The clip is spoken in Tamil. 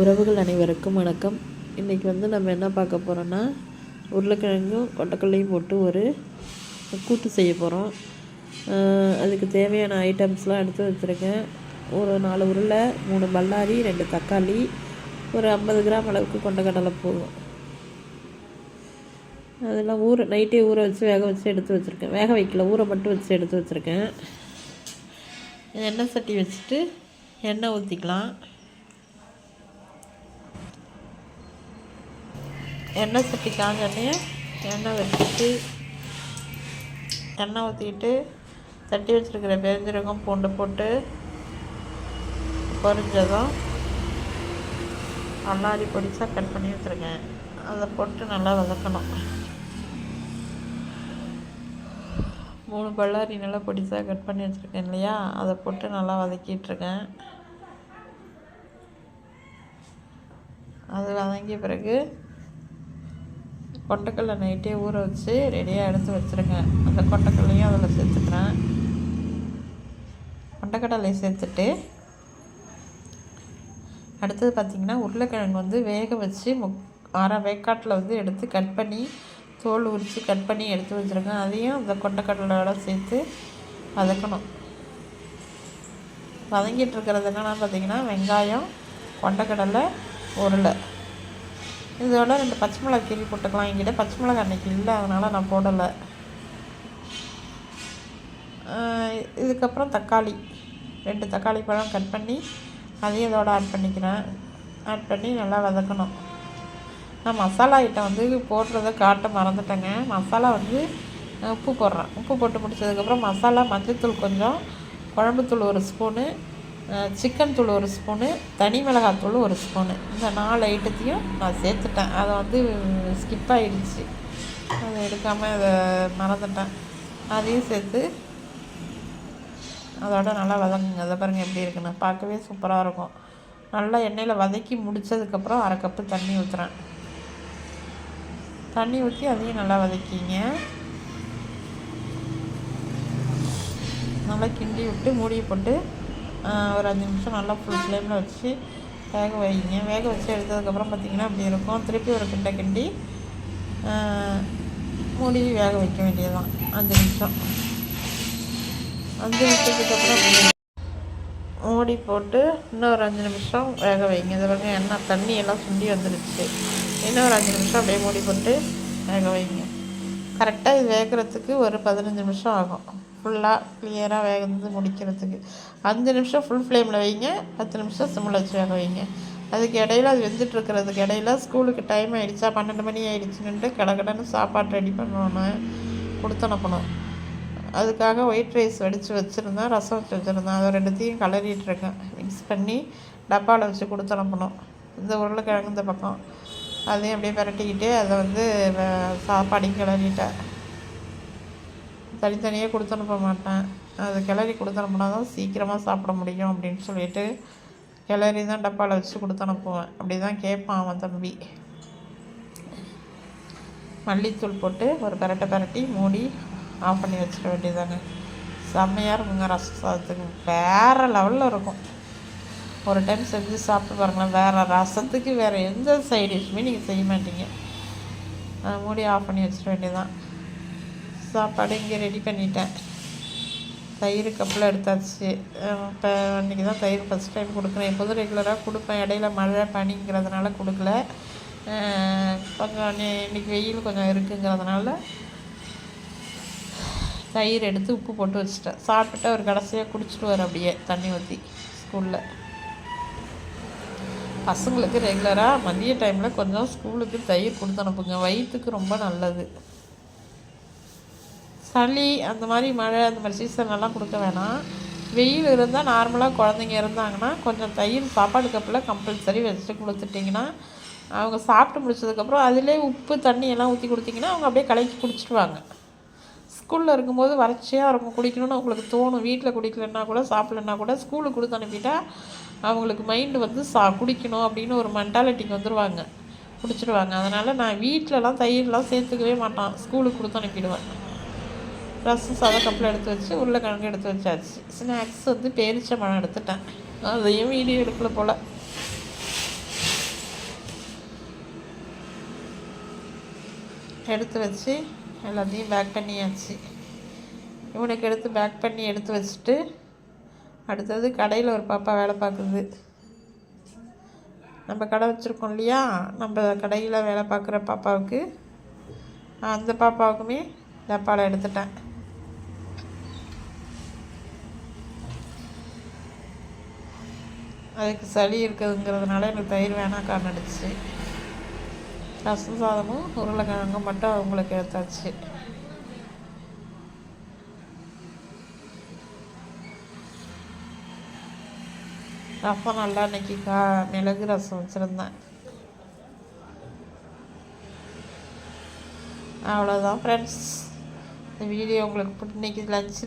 உறவுகள் அனைவருக்கும் வணக்கம். இன்றைக்கி வந்து நம்ம என்ன பார்க்க போகிறோன்னா உருளைக்கிழங்கும் கொட்டைக்கல்லையும் போட்டு ஒரு கூட்டு செய்ய போகிறோம் அதுக்கு தேவையான ஐட்டம்ஸ்லாம் எடுத்து வச்சுருக்கேன். ஒரு நாலு உருளை மூணு பல்லாரி ரெண்டு தக்காளி ஒரு ஐம்பது கிராம் அளவுக்கு கொண்டக்கடலை போதும் அதெல்லாம் ஊற நைட்டே ஊற வச்சு வேக வச்சு எடுத்து வச்சுருக்கேன். வேக வைக்கல ஊற மட்டும் வச்சு எடுத்து வச்சுருக்கேன். எண்ணெய் சட்டி வச்சுட்டு எண்ணெய் ஊற்றிக்கலாம் எண்ணெய் சட்டி காஞ்சோடனே எண்ணெய் வச்சுட்டு எண்ணெய் ஊற்றிக்கிட்டு தட்டி வச்சுருக்கிற பெருஞ்சீரகம் பூண்டு போட்டு பொரிஞ்சதும் அல்லாரி பொடிசாக கட் பண்ணி வச்சுருக்கேன். அதை போட்டு நல்லா வதக்கணும். மூணு பல்லாரி நல்லா பொடிசாக கட் பண்ணி வச்சுருக்கேன் இல்லையா? அதை போட்டு நல்லா வதக்கிட்டுருக்கேன். அது வதங்கிய பிறகு கொட்டைக்கல்லை நைட்டே ஊற வச்சு ரெடியாக எடுத்து வச்சுருங்க. அந்த கொட்டைக்கல்லையும் அதில் சேர்த்துக்கிறேன். கொண்டக்கடலை சேர்த்துட்டு அடுத்தது பார்த்திங்கன்னா உருளைக்கிழங்கு வந்து வேக வச்சு முக் அரை வேக்காட்டில் வந்து எடுத்து கட் பண்ணி தோல் உரித்து கட் பண்ணி எடுத்து வச்சுருக்கேன் அதையும் அந்த கொண்டக்கடலையோட சேர்த்து வதக்கணும். வதங்கிட்டு இருக்கிறது என்னென்னா பார்த்திங்கன்னா வெங்காயம் கொண்டைக்கடலை உருளை. இதோட ரெண்டு பச்சை மிளகா கீரி போட்டுக்கலாம். என்கிட்ட பச்சை மிளகா அன்றைக்கி இல்லை. அதனால் நான் போடலை. இதுக்கப்புறம் தக்காளி. ரெண்டு தக்காளி பழம் கட் பண்ணி அதையும் இதோட ஆட் பண்ணிக்கிறேன். ஆட் பண்ணி நல்லா வதக்கணும். நான் மசாலா ஐட்டம் வந்து போடுறத காட்ட மறந்துட்டேங்க. மசாலா வந்து உப்பு போடுறேன். உப்பு போட்டு முடிச்சதுக்கப்புறம் மசாலா மஞ்சள் தூள் கொஞ்சம் குழம்புத்தூள் ஒரு ஸ்பூனு சிக்கன் தூள் ஒரு ஸ்பூனு தனி மிளகாத்தூள் ஒரு ஸ்பூனு. இந்த நாலு ஐட்டத்தையும் நான் சேர்த்துட்டேன். அதை வந்து ஸ்கிப் ஆகிடுச்சு அதை எடுக்காமல் அதை மறந்துட்டேன். அதையும் சேர்த்து அதோட நல்லா வதங்குங்க. அதை பாருங்கள் எப்படி இருக்குன்னு. பார்க்கவே சூப்பராக இருக்கும். நல்லா எண்ணெயில் வதக்கி முடித்ததுக்கப்புறம் அரை கப்பு தண்ணி ஊற்றுறேன் தண்ணி ஊற்றி அதையும் நல்லா வதக்கிங்க. நல்லா கிண்டி விட்டு மூடி போட்டு ஒரு அஞ்சு நிமிஷம் நல்லா ஃபுல் ஃப்ளேமில் வச்சு வேக வைங்க. வேக வச்சு எடுத்ததுக்கப்புறம் பார்த்திங்கன்னா அப்படி இருக்கும். திருப்பி ஒரு கிண்ட கிண்டி மூடி வேக வைக்க வேண்டியதுதான். அஞ்சு நிமிஷம். அஞ்சு நிமிஷத்துக்கு அப்புறம் மூடி போட்டு இன்னொரு அஞ்சு நிமிஷம் வேக வைங்க. இதை பாருங்க எண்ணெய் தண்ணி எல்லாம் சுண்டி வந்துடுச்சு இன்னொரு அஞ்சு நிமிஷம் அப்படியே மூடி போட்டு வேக வைங்க. கரெக்டாக இது வேகிறதுக்கு ஒரு பதினஞ்சு நிமிஷம் ஆகும். ஃபுல்லாக கிளியராக வேகந்து முடிக்கிறதுக்கு. அஞ்சு நிமிஷம் ஃபுல் ஃப்ளேமில் வைங்க. பத்து நிமிஷம் சிம்மில் வச்சு வேக வைங்க. அதுக்கு இடையில அது வெந்துட்டுருக்கிறதுக்கு இடையில ஸ்கூலுக்கு டைம் ஆகிடுச்சா பன்னெண்டு மணி ஆகிடுச்சுன்ட்டு கடகடன்னு சாப்பாடு ரெடி பண்ணணும் கொடுத்து அனுப்பணும் அதுக்காக ஒயிட் ரைஸ் வடித்து வச்சுருந்தேன். ரசம் வச்சு வச்சுருந்தேன். அதை ரெண்டுத்தையும் கலரிட்டுருக்கேன் மிக்ஸ் பண்ணி டப்பாவில் வச்சு கொடுத்து அனுப்பணும் இந்த உருளைக்கிழங்கு இந்த பக்கம். அதையும் அப்படியே பரட்டிக்கிட்டு அதை வந்து சாப்பாடையும் கிளறிட்டேன். தனித்தனியாக கொடுத்து அனுப்ப மாட்டேன். அது கிளறி கொடுத்து அனுப்புனா தான் சீக்கிரமாக சாப்பிட முடியும் அப்படின்னு சொல்லிட்டு கிளறி தான் டப்பாவில் வச்சு கொடுத்து அனுப்புவேன் அப்படி தான் கேட்பான் அவன் தம்பி. மல்லித்தூள் போட்டு ஒரு பரட்டை பரட்டி மூடி ஆஃப் பண்ணி வச்சிட வேண்டியதாங்க செம்மையாக இருக்குங்க ரச சாதத்துக்கு வேறு லெவலில் இருக்கும். ஒரு டைம் செஞ்சு சாப்பிட்டு பாருங்களேன். வேறு ரசத்துக்கு வேறு எந்த சைட் டிஷ்ஷுமே நீங்கள் செய்ய மாட்டீங்க. மூடி ஆஃப் பண்ணி வச்சிட வேண்டியதான் சாப்பாடு இங்கே ரெடி பண்ணிட்டேன். தயிர் கப்பில் எடுத்தாச்சு. இப்போ அன்றைக்கி தான் தயிர் ஃபஸ்ட் டைம் கொடுக்குறேன். எப்போதும் ரெகுலராக கொடுப்பேன். இடையில மழை பனிங்கிறதுனால கொடுக்கல. கொஞ்சம் இன்றைக்கி வெயில் கொஞ்சம் இருக்குங்கிறதுனால தயிர் எடுத்து உப்பு போட்டு வச்சுட்டேன். சாப்பிட்டுட்டு அவர் கடைசியாக குடிச்சிட்டு வர அப்படியே தண்ணி ஊற்றி ஸ்கூலில் பசங்களுக்கு ரெகுலராக மதிய டைமில் கொஞ்சம் ஸ்கூலுக்கு தயிர் கொடுத்து அனுப்புங்க. வயிற்றுக்கு ரொம்ப நல்லது. சளி அந்த மாதிரி மழை அந்த மாதிரி சீசன்லலாம் கொடுக்க வேணாம். வெயில் இருந்தால் நார்மலாக குழந்தைங்க இருந்தாங்கன்னா கொஞ்சம் தயிர் சாப்பாடு கப்பில் கம்பல்சரி வச்சுட்டு கொடுத்துட்டிங்கன்னா அவங்க சாப்பிட்டு முடிச்சதுக்கப்புறம் அதிலே உப்பு தண்ணி எல்லாம் ஊற்றி கொடுத்திங்கன்னா அவங்க அப்படியே கலக்கி குடிச்சிடுவாங்க. ஸ்கூலில் இருக்கும்போது வறட்சியாக இருக்கும். குடிக்கணும்னு அவங்களுக்கு தோணும். வீட்டில் குடிக்கலன்னா கூட சாப்பிட்லன்னா கூட ஸ்கூலுக்கு கொடுத்து அனுப்பிட்டா அவங்களுக்கு மைண்டு வந்து சா குடிக்கணும் அப்படின்னு ஒரு மென்டாலிட்டிக்கு வந்துடுவாங்க குடிச்சிடுவாங்க. அதனால் நான் வீட்டிலலாம் தயிர்லாம் சேர்த்துக்கவே மாட்டான். ஸ்கூலுக்கு கொடுத்து அனுப்பிடுவேன். ரசம் சாதம் கப்பில் எடுத்து வச்சு உள்ள கிழங்கு எடுத்து வச்சாச்சு. ஸ்நாக்ஸ் வந்து பேரிச்சை பழம் எடுத்துட்டேன். அதையும் வீடியோ எடுக்கல போல். எடுத்து வச்சு எல்லாத்தையும் பேக் பண்ணியாச்சு. இவனுக்கு எடுத்து பேக் பண்ணி எடுத்து வச்சுட்டு அடுத்தது கடையில் ஒரு பாப்பா வேலை பார்க்குது. நம்ம கடை வச்சுருக்கோம் இல்லையா? நம்ம கடையில் வேலை பார்க்குற பாப்பாவுக்கு அந்த பாப்பாவுக்குமே டப்பாவில் எடுத்துட்டேன். அதுக்கு சளி இருக்குதுங்கிறதுனால எனக்கு தயிர் வேணாம் காரணடிச்சு ரசம் சாதமும் உருளைக்கிழங்கும் மட்டும் அவங்களுக்கு எடுத்தாச்சு. ரசம் நல்லா இன்னைக்கு கா மிளகு ரசம் வச்சுருந்தேன். அவ்வளோதான் ஃப்ரெண்ட்ஸ் இந்த வீடியோ உங்களுக்கு இன்னைக்கு லஞ்ச்